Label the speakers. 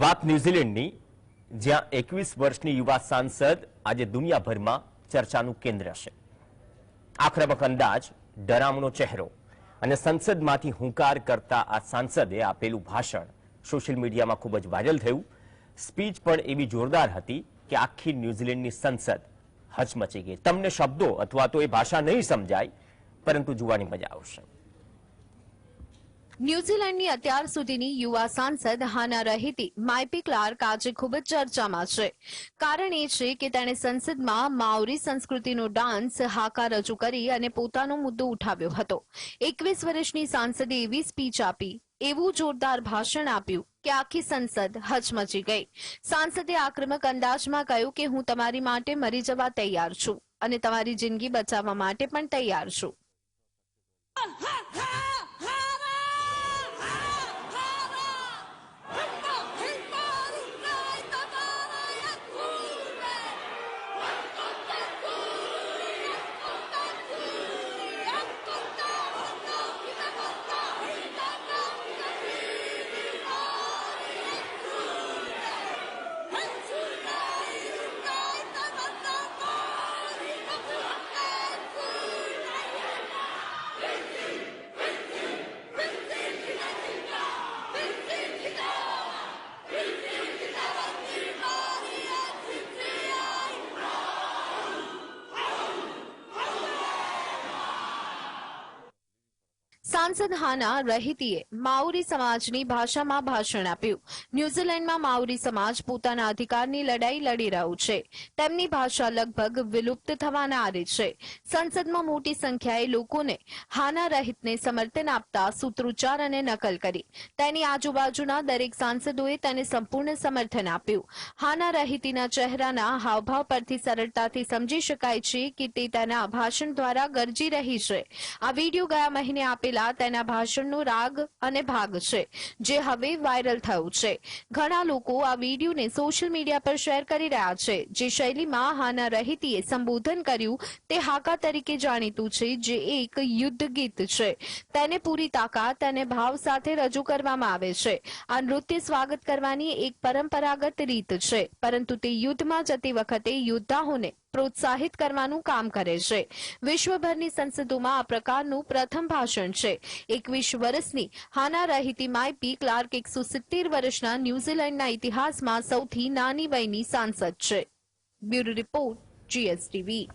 Speaker 1: વાત ન્યુઝીલેન્ડની, જ્યાં એકવીસ વર્ષની યુવા સાંસદ આજે દુનિયાભરમાં ચર્ચાનું કેન્દ્ર છે. આક્રમક અંદાજ, ડરામણો ચહેરો અને સંસદમાંથી હુંકાર કરતા આ સાંસદે આપેલું ભાષણ સોશિયલ મીડિયામાં ખૂબ જ વાયરલ થયું. સ્પીચ પણ એવી જોરદાર હતી કે આખી ન્યુઝીલેન્ડની સંસદ હચમચી ગઈ. તમને શબ્દો અથવા તો એ ભાષા નહીં સમજાય, પરંતુ જોવાની મજા આવશે.
Speaker 2: ન્યૂઝીલેન્ડની અત્યાર સુધીની યુવા સાંસદ હાના રહીતી, માઇપી ક્લાર્ક આજે ખૂબ જ ચર્ચામાં છે. કારણ એ છે કે તેણે સંસદમાં માઉરી સંસ્કૃતિનો ડાન્સ હાકા રજૂ કરી અને પોતાનો મુદ્દો ઉઠાવ્યો હતો. એકવીસ વર્ષની સાંસદે એવી સ્પીચ આપી, એવું જોરદાર ભાષણ આપ્યું કે આખી સંસદ હચમચી ગઈ. સાંસદે આક્રમક અંદાજમાં કહ્યું કે હું તમારી માટે મરી જવા તૈયાર છું અને તમારી જિંદગી બચાવવા માટે પણ તૈયાર છું. સાંસદ હાના રહીતીએ માઉરી સમાજની ભાષામાં ભાષણ આપ્યું. ન્યુઝીલેન્ડમાં માઉરી સમાજ પોતાના અધિકારની લડાઈ લડી રહ્યું છે. તેમની ભાષા લગભગ વિલુપ્ત થવાના આરે છે. સંસદમાં મોટી સંખ્યાએ લોકોને હાના રહિતને સમર્થન આપતા સૂત્રોચ્ચાર અને નકલ કરી. તેની આજુબાજુના દરેક સાંસદોએ તેને સંપૂર્ણ સમર્થન આપ્યું. હાના રહીતીના ચહેરાના હાવભાવ પરથી સરળતાથી સમજી શકાય છે કે તે તેના ભાષણ દ્વારા ગરજી રહી છે. આ વીડિયો ગયા મહિને આપેલા તેના ભાષણનો રાગ અને ભાગ છે, જે હવે વાયરલ થયું છે. ઘણા લોકો આ વિડીયોને સોશિયલ મીડિયા પર શેર કરી રહ્યા છે, જે શૈલીમાં હાના રહીતીએ સંબોધન કર્યું તે હાકા તરીકે જાણીતું છે, જે એક યુદ્ધ ગીત છે. તેને પૂરી તાકાત અને ભાવ સાથે રજૂ કરવામાં આવે છે. આ નૃત્ય સ્વાગત કરવાની એક પરંપરાગત રીત છે, પરંતુ તે યુદ્ધમાં જતી વખતે યોદ્ધાઓને પ્રોત્સાહિત કરવાનું કામ કરે છે. વિશ્વભરની સંસદોમાં આ પ્રકારનું પ્રથમ ભાષણ છે. એકવીસ વર્ષની હાના રહીતી માઇપી ક્લાર્ક એકસો સિત્તેર વર્ષના ન્યૂઝીલેન્ડના ઇતિહાસમાં સૌથી નાની વયની સાંસદ છે. Bureau report, GSTV.